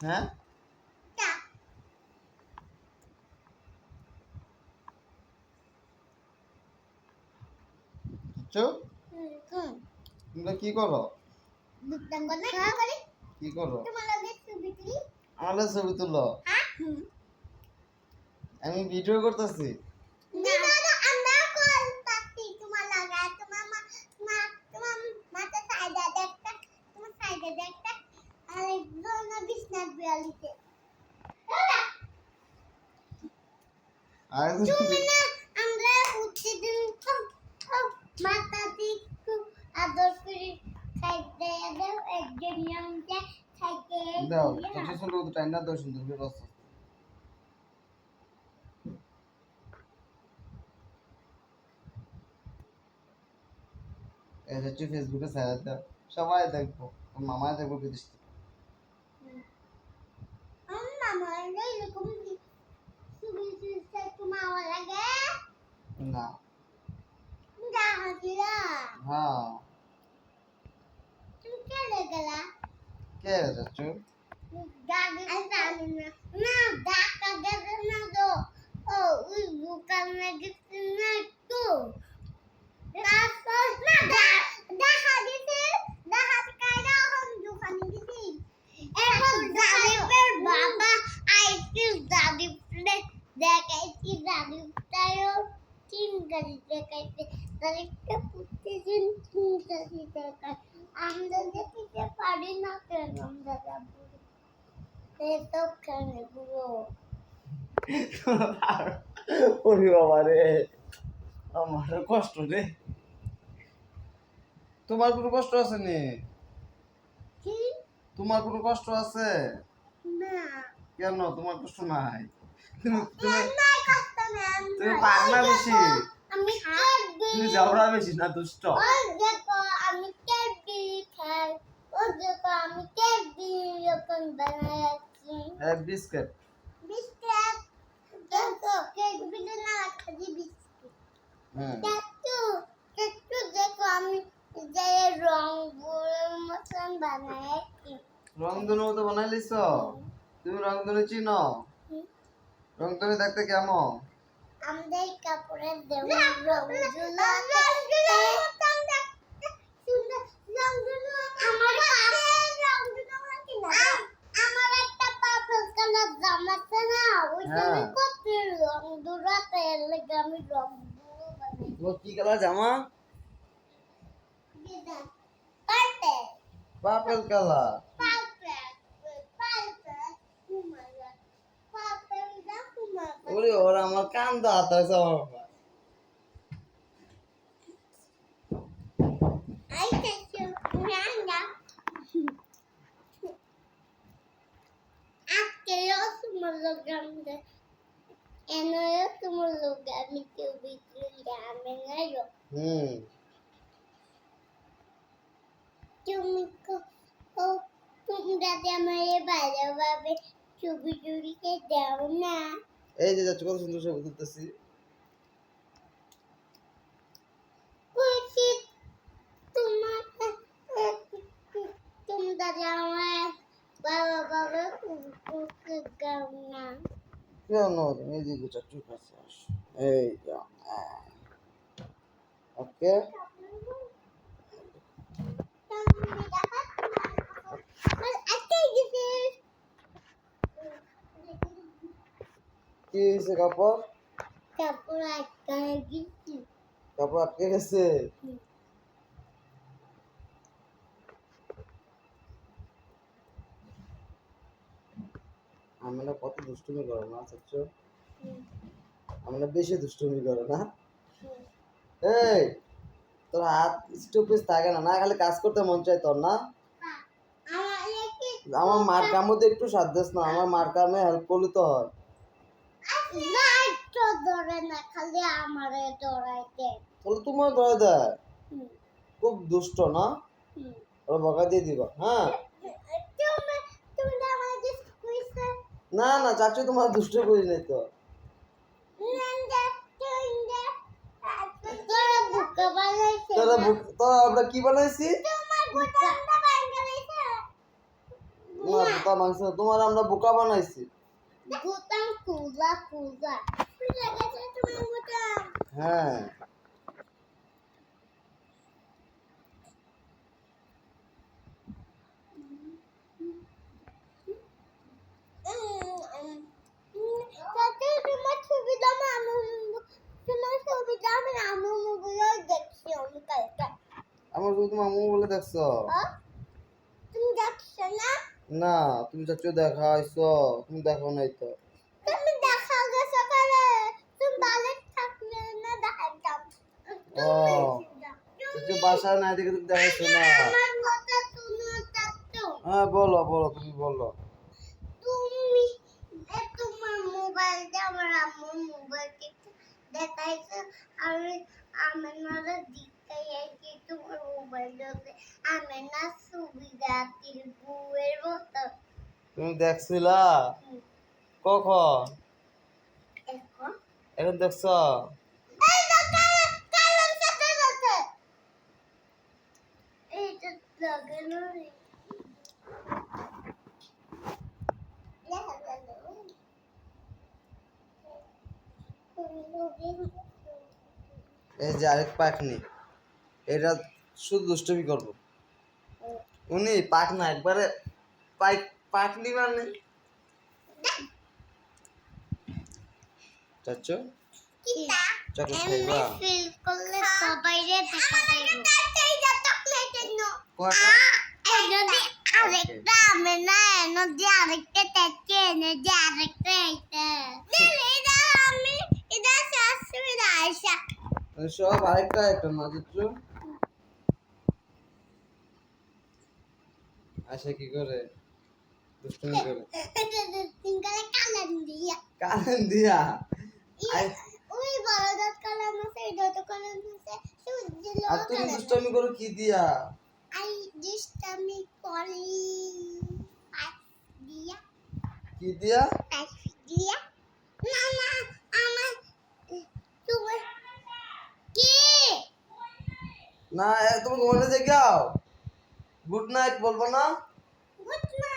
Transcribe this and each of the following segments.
হ্যাঁ? তোমরা কি করো? দুটাম কি করো? ছবি তুলি। আমাদের ছবি তুলো। হ্যাঁ আমি ভিডিও করতেছি না না আমরা কল পাতি তোমার লাগা তোমার মা মা তোমার মাথা সাইডে দেখটা তোমার সাইডে দেখটা আর একজন বিছনা বিয়ালিতে আর আমরা উঠতে দিন কম কম মাথা দিকু আদর করে খাইতে দাও একজন নামতে খাইতে দাও ছোট ছোট টাইম না দাও সুন্দর করে রস এই হচ্ছে ফেসবুকে ছায়া দাও। সবাই দেখব ওর দেখব বিদেশ থেকে আম্মা মারে এরকম কি ছবি তুলতে তোমার ভালো লাগে না। হ্যাঁ। কে যাচ্ছ না না ঢাকা গেছে না তো ও ওই দোকানে গেছে না তো তারপর না দেখা গেছে দেখা কাইরা এখন দোকানে গেছি এখন জারিফের বাবা আইসি জারিফে দেখাইছি জারিফটাও দেখায় আমরা দেখিতে পারি না কেন আমরা যাব কেন বুড়ো ওরে বাবা রে। আমার কষ্ট রে তোমার কোনো কষ্ট আছে নি? তোমার কোনো কষ্ট আছে? না। কেন? তোমার কষ্ট নাই। তুমি তুমি না তুমি পাগলা বেশি। আমি তুমি যাওরা বেশি না দুষ্ট। ও দেখো আমি কেবি খাই। ও দেখো আমি কেবি রকম বানাচ্ছি। এক বিস্কিট। বিস্কুট? দেখো কেবি না খালি বিস্কুট। দেখো দেখো দেখো আমি যে রংগুলোর মতন বানাচ্ছি। রংধনু তো বানাই লিছ তুমি রংধনু চিনো? রং রংধনু দেখতে কেমন? আমাদের কাপড়ের আমার একটা পার্পল কালার জামা না হ্যাঁ। কত রং দুরাতে লেগে আমি রং ও কি কালার জামা? পার্পল কালার পার্পল পার্পল কুমারা পার্পল দা কুমারা ওরে ওর আমার কান তো হাত আছে বাবা। হুম তুমি ও তুমি যাতে আমার ভালোভাবে ছবি টুবিকে দাও না এই যে যাচ্ছ কত সুন্দর ছবি তুলতেছি বলছি তোমার তুমি যাতে আমার বাবা বাবা গাও না কেন তুমি এই দিকে চাচ্ছু কাছে আসো এই যা ওকে কি হয়েছে কাপড়? কাপড় আটকায় গেছি। কাপড় আটকে গেছে? আমরা কত দুষ্টুমি করো না চাচ্ছ আমরা বেশি দুষ্টুমি করো না? এই তোর হাত স্টপেজ থাকে না না খালি কাজ করতে মন চাই তোর না? আমার মার কামও তো একটু সাথ না আমার মার কামে হেল্প করলে তো হয়। না একটু ধরে না খালি আমারে ধরাইতে। তাহলে তোমার ধরে দেয়? খুব দুষ্ট না? ওরা বকা দিয়ে দিবা হ্যাঁ? না না চাচু তোমার দুষ্ট করি নাই তো। তোরা তোরা আমরা কি বানাইছি? বোকা মাংস তোমার আমরা বোকা বানাইছি। গুতাম তোমার গুতাম হ্যাঁ। আমার তোমার মামু বলে দেখছ হ্যাঁ? দেখছ? না না তুমি চাচ্ছ দেখাইছো তুমি দেখো নাই তো। তুমি দেখা গেছে সকালে তুমি বালের থাকলে না দেখাইতাম ও চাচ্ছ বাসায় নাই দেখে তুমি দেখাইছো না। আমার কথা শুনো চাচ্ছো হ্যাঁ বলো বলো তুমি বলো। তুমি তোমার মোবাইল দিয়ে আমার আম্মুর মোবাইল দেখাইছো আমি আমি না দিতে যাইছি তোমার মোবাইল দিয়ে আমি না সুবিধা মতো তুমি দেখছিলা? কখন? এখন? দেখছ? এই যে আরেক পাখনি এটা শুধু দুষ্টমি করব। উনি পাখ না একবারে পাইক মানে? চাচ্ছ? চকলেট খাইবা? ফিল করলে সবাই রে দেখা যাইব কয়টা? যদি আরেকটা আমি না নদী আরেকটা তেকে এনে যে আরেকটা এটা এটা আমি এটা শাশুড়ি আয়সা সব আরেকটা একটা না চাচ্ছ? আশা কি করে? দুষ্টমি করে দিয়া কারেন্ট দিয়া আই- ওই বড় দাঁত কালাম আছে এই দাঁত কালাম আছে আর তুমি দুষ্টমি করো কি দিয়া? আই করি। দিয়া। কি দিয়া? পাঁচ দিয়া। না আমার তুমি কি? না তুমি ঘুমাতে যাও গুড নাইট বলব না? গুড নাইট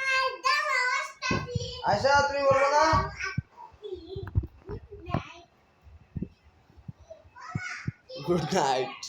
আয়সা তুমি বলব না গুড নাইট গুড নাইট